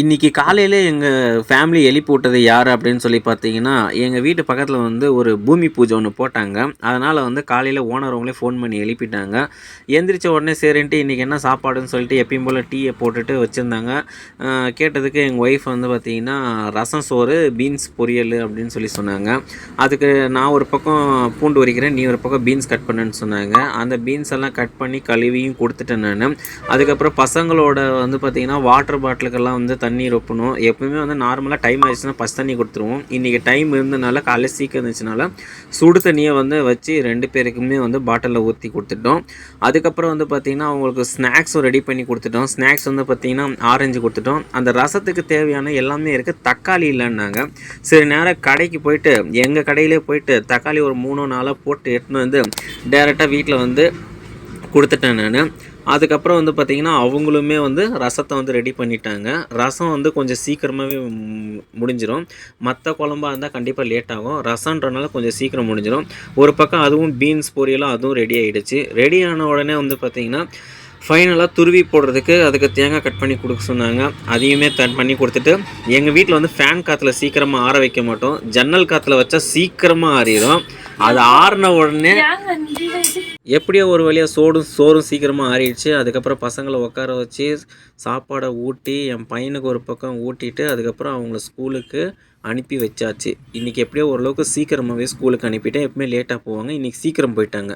இன்னைக்கு காலையில் எங்கள் ஃபேமிலி எழுப்பி விட்டது யார் அப்படின்னு சொல்லி பார்த்தீங்கன்னா, எங்கள் வீட்டு பக்கத்தில் வந்து ஒரு பூமி பூஜை ஒன்று போட்டாங்க. அதனால் வந்து காலையில் ஓனர் அவங்களே ஃபோன் பண்ணி எழுப்பிட்டாங்க. எந்திரிச்ச உடனே சரின்ட்டு இன்றைக்கி என்ன சாப்பாடுன்னு சொல்லிட்டு எப்பயும் போல் டீயை போட்டுட்டு வச்சுருந்தாங்க கேட்டதுக்கு எங்கள் ஒய்ஃப் வந்து பார்த்திங்கன்னா ரசம் சோறு, பீன்ஸ் பொரியல் அப்படின்னு சொல்லி சொன்னாங்க. அதுக்கு நான் ஒரு பக்கம் பூண்டு உரிக்கிறேன், நீ ஒரு பக்கம் பீன்ஸ் கட் பண்ணுன்னு சொன்னாங்க. அந்த பீன்ஸ் எல்லாம் கட் பண்ணி கழுவியும் கொடுத்துட்டேன் நான் அதுக்கப்புறம் பசங்களோட வந்து பார்த்திங்கன்னா வாட்டர் பாட்டிலுக்கெல்லாம் வந்து தண்ணீர் ரொப்பணும். எப்பவுமே வந்து நார்மலாக டைம் ஆயிடுச்சுன்னா பச்ச தண்ணி கொடுத்துருவோம். இன்னைக்கு டைம் இருந்தனால காலையில் சீக்கிரம் இருந்துச்சுனால சுடு தண்ணியை வந்து வச்சு ரெண்டு பேருக்குமே வந்து பாட்டிலில் ஊற்றி கொடுத்துட்டோம். அதுக்கப்புறம் வந்து பார்த்திங்கன்னா அவங்களுக்கு ஸ்நாக்ஸும் ரெடி பண்ணி கொடுத்துட்டோம். ஸ்நாக்ஸ் வந்து பார்த்திங்கன்னா ஆரஞ்சு கொடுத்துட்டோம். அந்த ரசத்துக்கு தேவையான எல்லாமே இருக்குது தக்காளி இல்லைன்னாங்க. சரி நேரம் கடைக்கு போயிட்டு, எங்கள் கடையிலே போயிட்டு தக்காளி ஒரு 3ஓ 4ஓ போட்டு எடுத்துன்னு வந்து டேரெக்டாக வீட்டில் வந்து கொடுத்துட்டேன் நான் அதுக்கப்புறம் வந்து பார்த்திங்கன்னா அவங்களுமே வந்து ரசத்தை வந்து ரெடி பண்ணிட்டாங்க. ரசம் வந்து கொஞ்சம் சீக்கிரமாகவே முடிஞ்சிடும் மற்ற குழம்பாக குழம்பா கண்டிப்பாக லேட் ஆகும். ரசன்றனால கொஞ்சம் சீக்கிரம் முடிஞ்சிடும் ஒரு பக்கம் அதுவும் பீன்ஸ் பொரியலும் அதுவும் ரெடி ஆகிடுச்சு ரெடி ஆன உடனே வந்து பார்த்திங்கன்னா ஃபைனலாக துருவி போடுறதுக்கு அதுக்கு தேங்காய் கட் பண்ணி கொடுக்க சொன்னாங்க. அதையுமே கட் பண்ணி கொடுத்துட்டு எங்கள் வீட்டில் வந்து ஃபேன் காற்றுல சீக்கிரமாக ஆற வைக்க மாட்டோம். ஜன்னல் காற்றுல வச்சா சீக்கிரமாக ஆறிடும் அது ஆறின உடனே எப்படியோ ஒரு வழியாக சோடும் சோறும் சீக்கிரமாக ஆறிடுச்சு. அதுக்கப்புறம் பசங்களை உட்கார வச்சு சாப்பாடை ஊட்டி, என் பையனுக்கு ஒரு பக்கம் ஊட்டிட்டு, அதுக்கப்புறம் அவங்கள ஸ்கூலுக்கு அனுப்பி வச்சாச்சு. இன்றைக்கி எப்படியோ ஓரளவுக்கு சீக்கிரமாகவே ஸ்கூலுக்கு அனுப்பிட்டேன். எப்பவுமே லேட்டாக போவாங்க. இன்னைக்கு சீக்கிரம் போயிட்டாங்க.